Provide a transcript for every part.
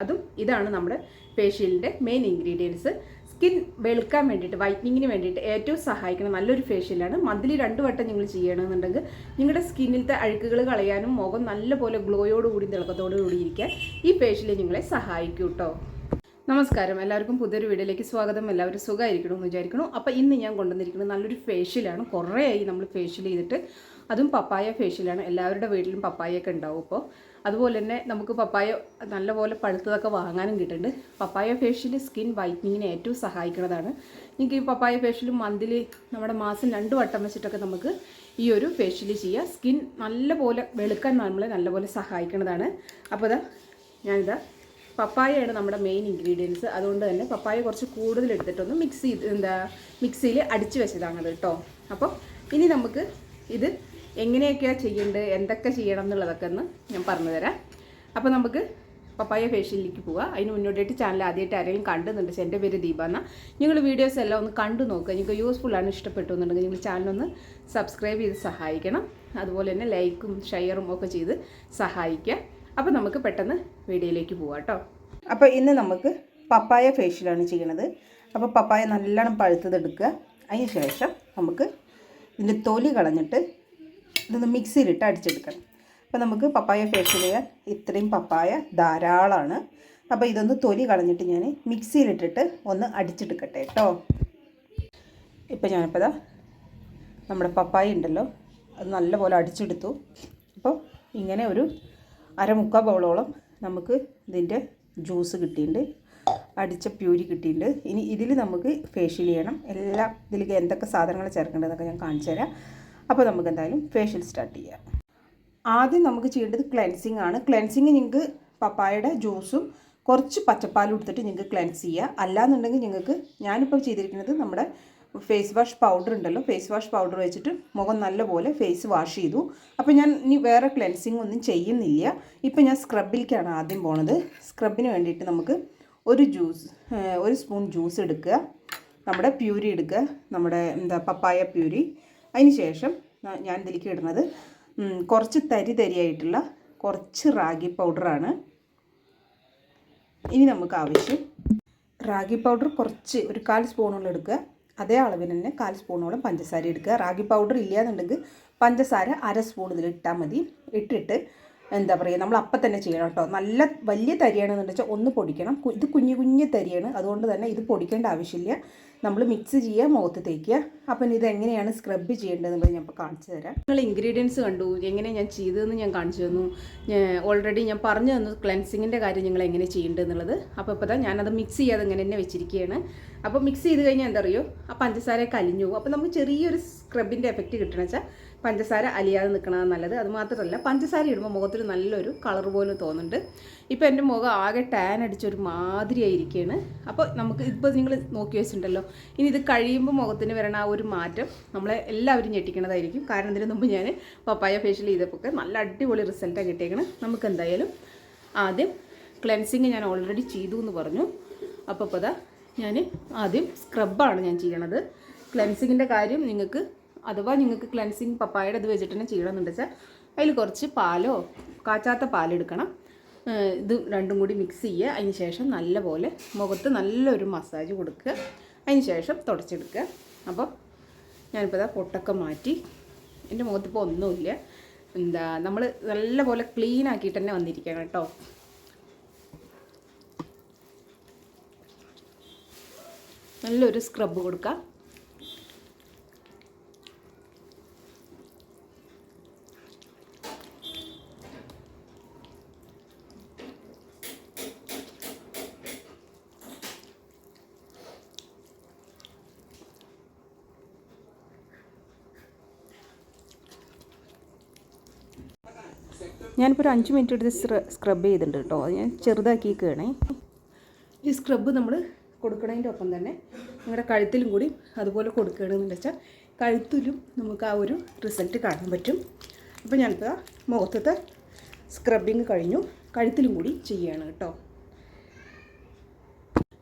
അതും ഇതാണ് നമ്മുടെ ഫേഷ്യലിന്റെ മെയിൻ ഇൻഗ്രീഡിയൻസ് സ്കിൻ വെളുക്കാൻ വേണ്ടിയിട്ട് വൈറ്റനിങ്ങിന് വേണ്ടിയിട്ട് ഏറ്റവും സഹായിക്കുന്ന നല്ലൊരു ഫേഷ്യലാണ് മന്ത്ലി രണ്ട് വട്ടം നിങ്ങൾ ചെയ്യണമെന്നുണ്ടെങ്കിൽ നിങ്ങളുടെ സ്കിന്നിലത്തെ അഴുക്കുകൾ കളയാനും മുഖം നല്ലപോലെ ഗ്ലോയോടുകൂടി തിളക്കത്തോടുകൂടി ഇരിക്കാൻ ഈ ഫേഷ്യൽ നിങ്ങളെ സഹായിക്കും കേട്ടോ നമസ്കാരം. എല്ലാവർക്കും പുതിയൊരു വീഡിയോയിലേക്ക് സ്വാഗതം. എല്ലാവരും സുഖമായിരിക്കണമെന്ന് വിചാരിക്കണം അപ്പോൾ ഇന്ന് ഞാൻ കൊണ്ടുവന്നിരിക്കുന്നത് നല്ലൊരു ഫേഷ്യലാണ് കുറേയായി നമ്മൾ ഫേഷ്യൽ ചെയ്തിട്ട് അതും പപ്പായ ഫേഷ്യലാണ് എല്ലാവരുടെ വീട്ടിലും പപ്പായൊക്കെ ഉണ്ടാവും ഇപ്പോൾ അതുപോലെ തന്നെ നമുക്ക് പപ്പായ നല്ലപോലെ പഴുത്തതൊക്കെ വാങ്ങാനും കിട്ടുന്നുണ്ട്. പപ്പായ ഫേഷ്യൽ സ്കിൻ വൈറ്റനിങ്ങിന് ഏറ്റവും സഹായിക്കുന്നതാണ്. നിങ്ങൾക്ക് ഈ പപ്പായ ഫേഷ്യൽ മന്തിലി നമ്മുടെ മാസം രണ്ട് വട്ടം വെച്ചിട്ടൊക്കെ നമുക്ക് ഈ ഒരു ഫേഷ്യൽ ചെയ്യുക സ്കിൻ നല്ലപോലെ വെളുക്കാൻ നമ്മളെ നല്ലപോലെ സഹായിക്കുന്നതാണ്. അപ്പോൾ ഇതാ ഞാനിതാ പപ്പായയാണ് നമ്മുടെ മെയിൻ ഇൻഗ്രീഡിയൻസ് അതുകൊണ്ട് തന്നെ പപ്പായ കുറച്ച് കൂടുതൽ എടുത്തിട്ടൊന്ന് മിക്സ് ചെയ്ത് എന്താ മിക്സിയിൽ അടിച്ച് വെച്ചതാണത് കേട്ടോ അപ്പോൾ ഇനി നമുക്ക് ഇത് എങ്ങനെയൊക്കെയാണ് ചെയ്യേണ്ടത് എന്തൊക്കെ ചെയ്യണം എന്നുള്ളതൊക്കെ ഒന്ന് ഞാൻ പറഞ്ഞു തരാം അപ്പോൾ നമുക്ക് പപ്പായ ഫേഷ്യലിലേക്ക് പോവുക അതിന് മുന്നോട്ടായിട്ട് ചാനൽ ആദ്യമായിട്ട് ആരെങ്കിലും കണ്ടുന്നുണ്ട് എന്റെ പേര് ദീപ എന്നാൽ നിങ്ങൾ വീഡിയോസ് എല്ലാം ഒന്ന് കണ്ടു നോക്കുക നിങ്ങൾക്ക് യൂസ്ഫുൾ ആണ് ഇഷ്ടപ്പെട്ടു എന്നുണ്ടെങ്കിൽ നിങ്ങൾ ചാനലൊന്ന് സബ്സ്ക്രൈബ് ചെയ്ത് സഹായിക്കണം. അതുപോലെ തന്നെ ലൈക്കും ഷെയറും ഒക്കെ ചെയ്ത് സഹായിക്കുക. അപ്പോൾ നമുക്ക് പെട്ടെന്ന് വീഡിയോയിലേക്ക് പോവാം കേട്ടോ. അപ്പോൾ ഇന്ന് നമുക്ക് പപ്പായ ഫേഷ്യലാണ് ചെയ്യണത്. അപ്പോൾ പപ്പായ നല്ലോണം പഴുത്തതെടുക്കുക. അതിന് ശേഷം നമുക്ക് ഇതിന്റെ തൊലി കളഞ്ഞിട്ട് ഇതൊന്ന് മിക്സിയിലിട്ട് അടിച്ചെടുക്കണം. അപ്പോൾ നമുക്ക് പപ്പായ ഫേഷ്യൽ ചെയ്യാൻ ഇത്രയും പപ്പായ ധാരാളമാണ് അപ്പോൾ ഇതൊന്ന് തൊലി കളഞ്ഞിട്ട് ഞാൻ മിക്സിയിലിട്ടിട്ട് ഒന്ന് അടിച്ചെടുക്കട്ടെ കേട്ടോ. ഇപ്പോൾ ഞാനിപ്പോൾ ഇതാ നമ്മുടെ പപ്പായ ഉണ്ടല്ലോ അത് നല്ലപോലെ അടിച്ചെടുത്തു. അപ്പോൾ ഇങ്ങനെ ഒരു അരമുക്കാൽ ബൗളോളം നമുക്ക് ഇതിന്റെ ജ്യൂസ് കിട്ടിയിട്ടുണ്ട് അടിച്ച പ്യൂരി കിട്ടിയിട്ടുണ്ട്. ഇനി ഇതിൽ നമുക്ക് ഫേഷ്യൽ ചെയ്യണം. എല്ലാം ഇതിലേക്ക് എന്തൊക്കെ സാധനങ്ങൾ ചേർക്കേണ്ടതെന്നൊക്കെ ഞാൻ കാണിച്ചു തരാം. അപ്പോൾ നമുക്ക് എന്തായാലും ഫേഷ്യൽ സ്റ്റാർട്ട് ചെയ്യാം. ആദ്യം നമുക്ക് ചെയ്യേണ്ടത് ക്ലെൻസിങ് ആണ്. ക്ലെൻസിങ് നിങ്ങൾക്ക് പപ്പായയുടെ ജ്യൂസും കുറച്ച് പച്ചപ്പാലും എടുത്തിട്ട് നിങ്ങൾക്ക് ക്ലെൻസ് ചെയ്യുക അല്ലാന്നുണ്ടെങ്കിൽ നിങ്ങൾക്ക് ഞാനിപ്പോൾ ചെയ്തിരിക്കുന്നത് നമ്മുടെ ഫേസ് വാഷ് പൗഡർ ഉണ്ടല്ലോ. ഫേസ് വാഷ് പൗഡർ വെച്ചിട്ട് മുഖം നല്ലപോലെ ഫേസ് വാഷ് ചെയ്തു. അപ്പോൾ ഞാൻ ഇനി വേറെ ക്ലെൻസിങ് ഒന്നും ചെയ്യുന്നില്ല. ഇപ്പോൾ ഞാൻ സ്ക്രബിലേക്കാണ് ആദ്യം പോണത്. സ്ക്രബിന് വേണ്ടിയിട്ട് നമുക്ക് ഒരു ജ്യൂസ് ഒരു സ്പൂൺ ജ്യൂസ് എടുക്കുക. നമ്മുടെ പ്യൂരി എടുക്കുക. നമ്മുടെ എന്താ പപ്പായ പ്യൂരി അതിന് ശേഷം ഞാൻ ഇതിലേക്ക് ഇടുന്നത്. കുറച്ച് തരി തരിയായിട്ടുള്ള കുറച്ച് റാഗി പൗഡറാണ്. ഇനി നമുക്ക് ആവശ്യം റാഗി പൗഡർ കുറച്ച് ഒരു കാൽ സ്പൂണോളം എടുക്കുക. അതേ അളവിൽ തന്നെ കാൽ സ്പൂണോളം പഞ്ചസാര എടുക്കുക റാഗി പൗഡർ ഇല്ലാന്നുണ്ടെങ്കിൽ പഞ്ചസാര അര സ്പൂൺ ഇതിൽ ഇട്ടാൽ മതി. ഇട്ടിട്ട് എന്താ പറയുക നമ്മൾ അപ്പം തന്നെ ചെയ്യണം കേട്ടോ. നല്ല വലിയ തരിയാണെന്ന് വെച്ചാൽ ഒന്ന് പൊടിക്കണം. ഇത് കുഞ്ഞു കുഞ്ഞു തരിയാണ്. അതുകൊണ്ട് തന്നെ ഇത് പൊടിക്കേണ്ട ആവശ്യമില്ല. നമ്മൾ മിക്സ് ചെയ്യുക മുഖത്ത് തേക്കുക. അപ്പം ഇത് എങ്ങനെയാണ് സ്ക്രബ് ചെയ്യേണ്ടതെന്നുള്ളത് ഞാൻ ഇപ്പോൾ കാണിച്ചു തരാം. നിങ്ങൾ ഇൻഗ്രീഡിയൻസ് കണ്ടു. എങ്ങനെ ഞാൻ ചെയ്തതെന്ന് ഞാൻ കാണിച്ചു തന്നു. ഓൾറെഡി ഞാൻ പറഞ്ഞു തന്നു ക്ലെൻസിങ്ങിന്റെ കാര്യം നിങ്ങൾ എങ്ങനെ ചെയ്യേണ്ടതെന്നുള്ളത്. അപ്പോൾ ഇപ്പോൾ തന്നെ ഞാനത് മിക്സ് ചെയ്യാതെ ഇങ്ങനെ തന്നെ വെച്ചിരിക്കുകയാണ്. അപ്പോൾ മിക്സ് ചെയ്ത് കഴിഞ്ഞാൽ എന്താ അറിയോ? ആ പഞ്ചസാര കലിഞ്ഞു പോകും. അപ്പോൾ നമുക്ക് ചെറിയൊരു സ്ക്രബിന്റെ എഫക്റ്റ് കിട്ടണമെന്ന് വെച്ചാൽ പഞ്ചസാര അലിയാതെ നിൽക്കണതാണ് നല്ലത്. അത് മാത്രമല്ല പഞ്ചസാര ഇടുമ്പോൾ മുഖത്തിന് നല്ലൊരു കളർ പോലും തോന്നുന്നുണ്ട്. ഇപ്പോൾ എന്റെ മുഖം ആകെ ടാൻ അടിച്ചൊരു മാതിരിയായിരിക്കുകയാണ് അപ്പോൾ നമുക്ക് ഇപ്പോൾ നിങ്ങൾ നോക്കി വെച്ചിട്ടുണ്ടല്ലോ. ഇനി ഇത് കഴിയുമ്പോൾ മുഖത്തിന് വരണ ആ ഒരു മാറ്റം നമ്മളെ എല്ലാവരും ഞെട്ടിക്കണതായിരിക്കും. കാരണം ഇതിന് മുമ്പ് ഞാൻ പപ്പായ ഫേഷ്യൽ ചെയ്തപ്പോൾ നല്ല അടിപൊളി റിസൾട്ടാണ് കിട്ടിയേക്കണത് നമുക്ക് എന്തായാലും ആദ്യം ക്ലെൻസിങ് ഞാൻ ഓൾറെഡി ചെയ്തു എന്ന് പറഞ്ഞു. അപ്പോൾ ഇപ്പോൾ ഞാൻ ആദ്യം സ്ക്രബാണ് ഞാൻ ചെയ്യണത്. ക്ലെൻസിങ്ങിന്റെ കാര്യം നിങ്ങൾക്ക് അഥവാ നിങ്ങൾക്ക് ക്ലൻസിങ് പപ്പായയുടെ ഇത് വെച്ചിട്ട് തന്നെ ചെയ്യണമെന്നുണ്ട് വെച്ചാൽ അതിൽ കുറച്ച് പാലോ കാച്ചാത്ത പാലെടുക്കണം ഇത് രണ്ടും കൂടി മിക്സ് ചെയ്യുക. അതിന് ശേഷം നല്ലപോലെ മുഖത്ത് നല്ലൊരു മസാജ് കൊടുക്കുക. അതിന് ശേഷം തുടച്ചെടുക്കുക. അപ്പോൾ ഞാനിപ്പോൾ ഇതാ പൊട്ടൊക്കെ മാറ്റി. എന്റെ മുഖത്തിപ്പോൾ ഒന്നുമില്ല. എന്താ നമ്മൾ നല്ലപോലെ ക്ലീൻ ആക്കിയിട്ട് തന്നെ വന്നിരിക്കണം കേട്ടോ. നല്ലൊരു സ്ക്രബ് കൊടുക്കുക ഞാനിപ്പോൾ ഒരു അഞ്ച് മിനിറ്റ് എടുത്ത് സ്ക്രബ് ചെയ്തിട്ടുണ്ട് കേട്ടോ. അത് ഞാൻ ചെറുതാക്കിയേക്കുകയാണേ ഈ സ്ക്രബ് നമ്മൾ കൊടുക്കണതിന്റെ ഒപ്പം തന്നെ നിങ്ങളുടെ കഴുത്തിലും കൂടി അതുപോലെ കൊടുക്കുകയാണെന്ന് വെച്ചാൽ കഴുത്തിലും നമുക്ക് ആ ഒരു റിസൾട്ട് കാണാൻ പറ്റും. അപ്പോൾ ഞാനിപ്പോൾ മുഖത്തത്തെ സ്ക്രബിങ് കഴിഞ്ഞു. കഴുത്തിലും കൂടി ചെയ്യുകയാണ് കേട്ടോ.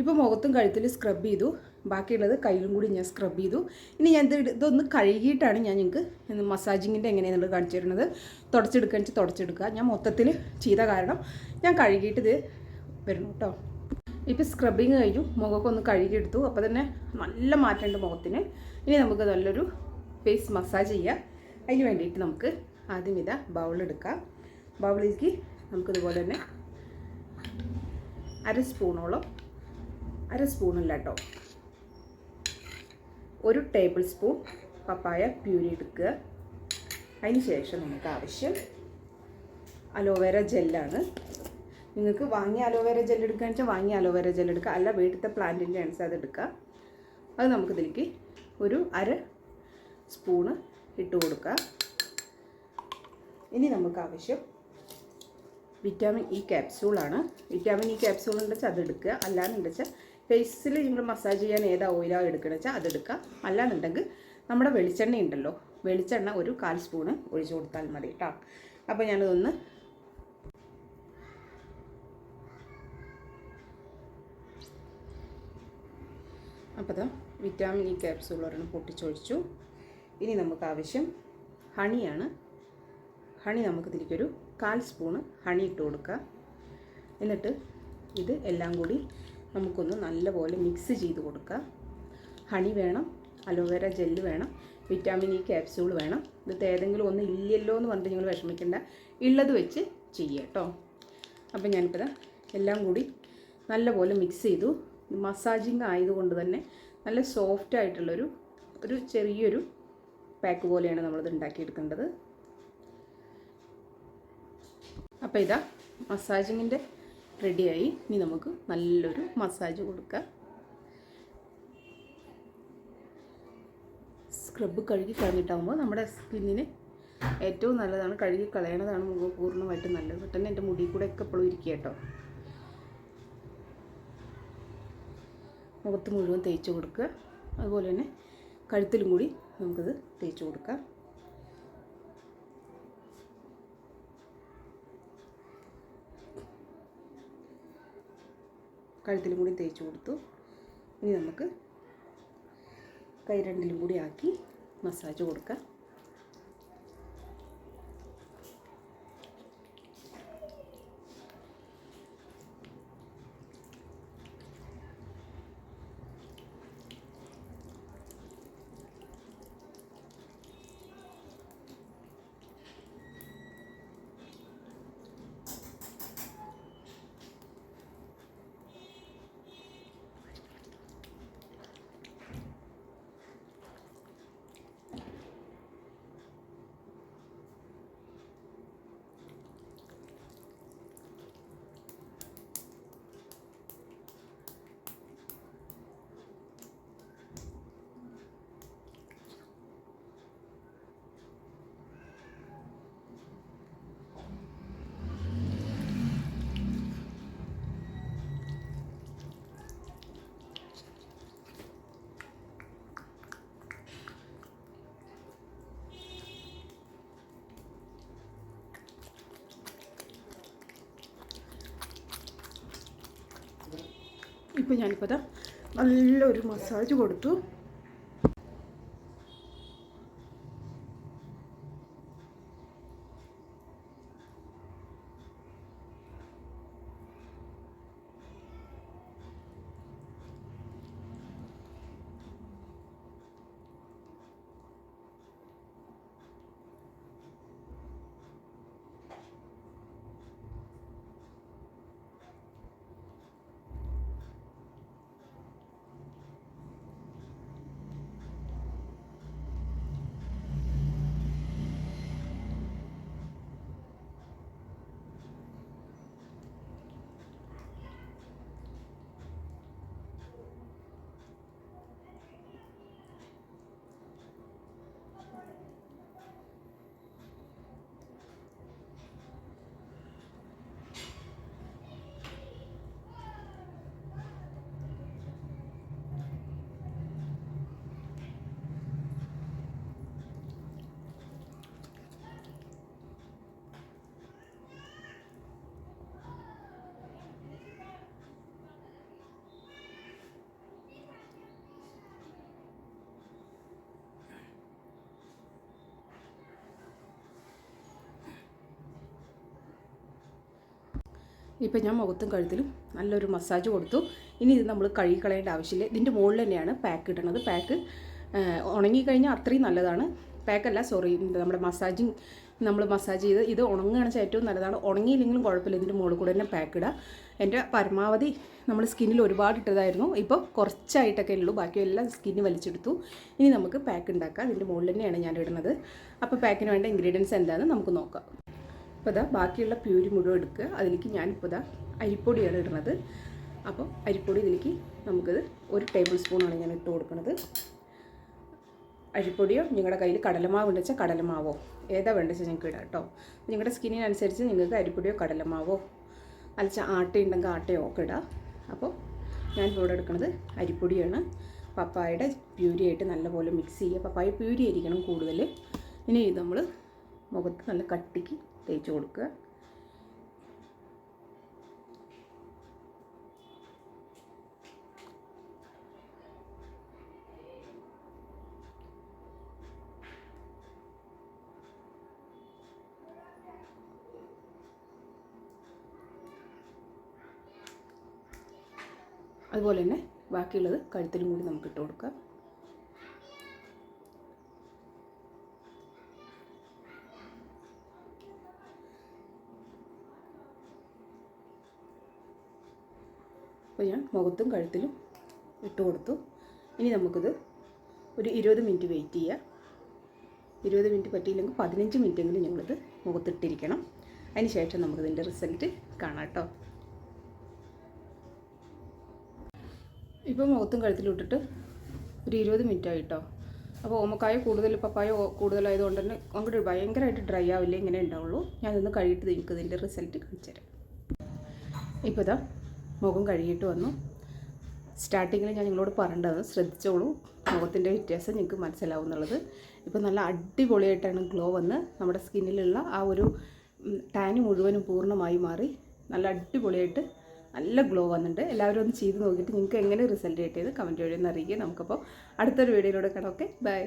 ഇപ്പോൾ മുഖത്തും കഴുത്തിൽ സ്ക്രബ് ചെയ്തു. ബാക്കിയുള്ളത് കയ്യിലും കൂടി ഞാൻ സ്ക്രബ് ചെയ്തു. ഇനി ഞാൻ ഇത് ഇതൊന്ന് കഴുകിയിട്ടാണ് ഞാൻ നിങ്ങൾക്ക് മസാജിങ്ങിന്റെ എങ്ങനെയാണെന്നുള്ളത് കാണിച്ചു തരുന്നത്. തുടച്ചെടുക്കുക വെച്ചാൽ തുടച്ചെടുക്കുക. ഞാൻ മൊത്തത്തിൽ ചെയ്ത കാരണം ഞാൻ കഴുകിയിട്ട് ഇത് വരണം കേട്ടോ. ഇപ്പോൾ സ്ക്രബിങ് കഴിഞ്ഞു. മുഖമൊക്കെ ഒന്ന് കഴുകിയെടുത്തു. അപ്പോൾ തന്നെ നല്ല മാറ്റമുണ്ട് മുഖത്തിന്. ഇനി നമുക്ക് നല്ലൊരു ഫേസ് മസാജ് ചെയ്യാം. അതിന് വേണ്ടിയിട്ട് നമുക്ക് ആദ്യം ഇതാ ബൗളെടുക്കാം ബൗളിലേക്ക് നമുക്കിതുപോലെ തന്നെ അര സ്പൂണോളം അര സ്പൂണല്ല കേട്ടോ. ഒരു ടേബിൾ സ്പൂൺ പപ്പായ പ്യൂരി എടുക്കുക അതിന് ശേഷം നമുക്ക് ആവശ്യം അലോവേര ജെല്ലാണ്. നിങ്ങൾക്ക് വാങ്ങിയ അലോവേര ജെൽ എടുക്കുകയെന്ന് വെച്ചാൽ വാങ്ങിയ അലോവേര ജെൽ എടുക്കുക. അല്ല വീട്ടിലത്തെ പ്ലാന്റിന്റെ അനുസരിച്ച് അത് എടുക്കുക. അത് നമുക്കിതിലേക്ക് ഒരു അര സ്പൂണ് ഇട്ട് കൊടുക്കുക. ഇനി നമുക്ക് ആവശ്യം വിറ്റാമിൻ ഇ ക്യാപ്സ്യൂളാണ് വിറ്റാമിൻ ഇ ക്യാപ്സ്യൂൾ ഉണ്ടെച്ചാൽ അതെടുക്കുക അല്ലാന്നുണ്ടെന്ന് വെച്ചാൽ ഫേസിൽ നിങ്ങൾ മസാജ് ചെയ്യാൻ ഏതാ ഓയിലാണ് എടുക്കണമെന്ന് വെച്ചാൽ അതെടുക്കുക അല്ലാന്നുണ്ടെങ്കിൽ നമ്മുടെ വെളിച്ചെണ്ണ ഉണ്ടല്ലോ. വെളിച്ചെണ്ണ ഒരു കാൽ സ്പൂണ് ഒഴിച്ചു കൊടുത്താൽ മതി കേട്ടോ അപ്പോൾ ഞാനതൊന്ന് അപ്പോൾ ദാ വിറ്റാമിൻ ഇ ക്യാപ്സൂൾ ഒരെണ്ണം പൊട്ടിച്ചൊഴിച്ചു. ഇനി നമുക്ക് ആവശ്യം ഹണിയാണ്. ഹണി നമുക്ക് ഇതിലേക്കൊരു കാൽ സ്പൂണ് ഹണി ഇട്ട് കൊടുക്കുക എന്നിട്ട് ഇത് എല്ലാം കൂടി നമുക്കൊന്ന് നല്ലപോലെ മിക്സ് ചെയ്ത് കൊടുക്കുക ഹണി വേണം അലോവേര ജെല്ല് വേണം വിറ്റാമിൻ ഇ ക്യാപ്സ്യൂൾ വേണം. ഇത് ഏതെങ്കിലും ഒന്ന് ഇല്ലല്ലോ എന്ന് പറഞ്ഞിട്ട് നിങ്ങൾ വിഷമിക്കേണ്ട. ഉള്ളത് വെച്ച് ചെയ്യുക കേട്ടോ. അപ്പം ഞാനിപ്പോൾ എല്ലാം കൂടി നല്ലപോലെ മിക്സ് ചെയ്തു. മസാജിങ് ആയതുകൊണ്ട് തന്നെ നല്ല സോഫ്റ്റ് ആയിട്ടുള്ളൊരു ഒരു ചെറിയൊരു പാക്ക് പോലെയാണ് നമ്മളിത് ഉണ്ടാക്കിയെടുക്കേണ്ടത്. അപ്പോൾ ഇതാ മസാജിങ്ങിന്റെ റെഡിയായി. ഇനി നമുക്ക് നല്ലൊരു മസാജ് കൊടുക്കാം. സ്ക്രബ് കഴുകി കളഞ്ഞിട്ടാകുമ്പോൾ നമ്മുടെ സ്കിന്നിന് ഏറ്റവും നല്ലതാണ് കഴുകി കളയണതാണ് മുഖം പൂർണമായിട്ടും നല്ലത്. പെട്ടെന്ന് എന്റെ മുടി കൂടെ ഒക്കെ എപ്പോഴും ഇരിക്കുക കേട്ടോ. മുഖത്ത് മുഴുവൻ തേച്ച് കൊടുക്കുക. അതുപോലെ തന്നെ കഴുത്തിലും കൂടി നമുക്കത് തേച്ച് കൊടുക്കാം. കഴുത്തിലും കൂടി തേച്ച് കൊടുത്തു. ഇനി നമുക്ക് കൈ രണ്ടിലും കൂടി ആക്കി മസാജ് കൊടുക്കാം. ഇപ്പോൾ ഞാനിപ്പോൾ അതാ നല്ലൊരു മസാജ് കൊടുത്തു. ഇപ്പം ഞാൻ മുഖത്തും കഴുത്തിലും നല്ലൊരു മസാജ് കൊടുത്തു. ഇനി ഇത് നമ്മൾ കഴുകി കളയേണ്ട ആവശ്യമില്ല. ഇതിന്റെ മുകളിൽ തന്നെയാണ് പാക്ക് ഇടണത് പാക്ക് ഉണങ്ങിക്കഴിഞ്ഞാൽ അത്രയും നല്ലതാണ്. പാക്കല്ല സോറി നമ്മുടെ മസാജിങ് നമ്മൾ മസാജ് ചെയ്ത് ഇത് ഉണങ്ങുകയാണെന്ന് ഏറ്റവും നല്ലതാണ്. ഉണങ്ങിയില്ലെങ്കിലും കുഴപ്പമില്ല. ഇതിന്റെ മുകളിൽ കൂടെ തന്നെ പാക്ക് ഇടുക എന്റെ പരമാവധി നമ്മൾ സ്കിന്നിൽ ഒരുപാട് ഇട്ടതായിരുന്നു. ഇപ്പോൾ കുറച്ചായിട്ടൊക്കെ ഉള്ളൂ. ബാക്കിയെല്ലാം സ്കിന്ന് വലിച്ചെടുത്തു. ഇനി നമുക്ക് പാക്ക് ഉണ്ടാക്കാം. ഇതിന്റെ മുകളിൽ തന്നെയാണ് ഞാൻ ഇടുന്നത്. അപ്പോൾ പാക്കിന് വേണ്ട ഇൻഗ്രീഡിയൻസ് എന്താണെന്ന് നമുക്ക് നോക്കാം. അപ്പോൾ ഇതാ ബാക്കിയുള്ള പ്യൂരി മുഴുവൻ എടുക്കുക. അതിലേക്ക് ഞാനിപ്പോൾ ഇതാ അരിപ്പൊടിയാണ് ഇടുന്നത്. അപ്പോൾ അരിപ്പൊടി ഇതിലേക്ക് നമുക്കിത് ഒരു ടേബിൾ സ്പൂണാണ് ഞാൻ ഇട്ട് കൊടുക്കുന്നത്. അരിപ്പൊടിയോ നിങ്ങളുടെ കയ്യിൽ കടലമാവ് ഉണ്ടെന്ന് വെച്ചാൽ കടലമാവോ? ഏതാ വേണ്ട വെച്ചാൽ നിങ്ങൾക്ക് ഇടാം കേട്ടോ. നിങ്ങളുടെ സ്കിന്നിനനുസരിച്ച് നിങ്ങൾക്ക് അരിപ്പൊടിയോ കടലമാവോ അലച്ച ആട്ട ഉണ്ടെങ്കിൽ ആട്ടയോ ഒക്കെ ഇടാം. അപ്പോൾ ഞാൻ ഇവിടെ എടുക്കുന്നത് അരിപ്പൊടിയാണ്. പപ്പായയുടെ പ്യൂരി ആയിട്ട് നല്ലപോലെ മിക്സ് ചെയ്യുക. പപ്പായ പ്യൂരി ആയിരിക്കണം കൂടുതൽ. ഇനി നമ്മൾ മുഖത്ത് നല്ല കട്ടിക്ക് തേച്ച് കൊടുക്കുക. അതുപോലെ തന്നെ ബാക്കിയുള്ളത് കഴുത്തിലും കൂടി നമുക്ക് ഇട്ട് കൊടുക്കാം. അപ്പോൾ ഞാൻ മുഖത്തും കഴുത്തിലും ഇട്ട് കൊടുത്തു. ഇനി നമുക്കിത് ഒരു ഇരുപത് മിനിറ്റ് വെയിറ്റ് ചെയ്യുക ഇരുപത് മിനിറ്റ് പറ്റിയില്ലെങ്കിൽ പതിനഞ്ച് മിനിറ്റെങ്കിലും ഞങ്ങളിത് മുഖത്തിട്ടിരിക്കണം. അതിന് ശേഷം നമുക്കിതിന്റെ റിസൾട്ട് കാണാം കേട്ടോ. ഇപ്പോൾ മുഖത്തും കഴുത്തിലും ഇട്ടിട്ട് ഒരു ഇരുപത് മിനിറ്റ് ആയിട്ടോ അപ്പോൾ ഓമക്കായ കൂടുതൽ പപ്പായ കൂടുതലായതുകൊണ്ട് തന്നെ അങ്ങോട്ട് ഭയങ്കരമായിട്ട് ഡ്രൈ ആവില്ല ഇങ്ങനെ ഉണ്ടാവുള്ളൂ. ഞാനിന്ന് കഴുകിയിട്ട് നിങ്ങൾക്ക് ഇതിന്റെ റിസൾട്ട് കാണിച്ചു തരാം ഇപ്പോൾ ഇതാ മുഖം കഴുകിയിട്ട് വന്നു. സ്റ്റാർട്ടിങ്ങിൽ ഞാൻ നിങ്ങളോട് പറയേണ്ടത് ശ്രദ്ധിച്ചോളൂ. മുഖത്തിന്റെ വ്യത്യാസം നിങ്ങൾക്ക് മനസ്സിലാവും എന്നുള്ളത്. ഇപ്പോൾ നല്ല അടിപൊളിയായിട്ടാണ് ഗ്ലോ വന്ന് നമ്മുടെ സ്കിന്നിലുള്ള ആ ഒരു ടാന് മുഴുവനും പൂർണമായി മാറി. നല്ല അടിപൊളിയായിട്ട് നല്ല ഗ്ലോ വന്നിട്ടുണ്ട്. എല്ലാവരും ഒന്ന് ചെയ്ത് നോക്കിയിട്ട് നിങ്ങൾക്ക് എങ്ങനെ റിസൾട്ട് കിട്ടിയത് കമന്റ് വഴി ഒന്ന് അറിയിക്കുക. നമുക്കപ്പോൾ അടുത്തൊരു വീഡിയോയിലൂടെ കാണാം. Okay bye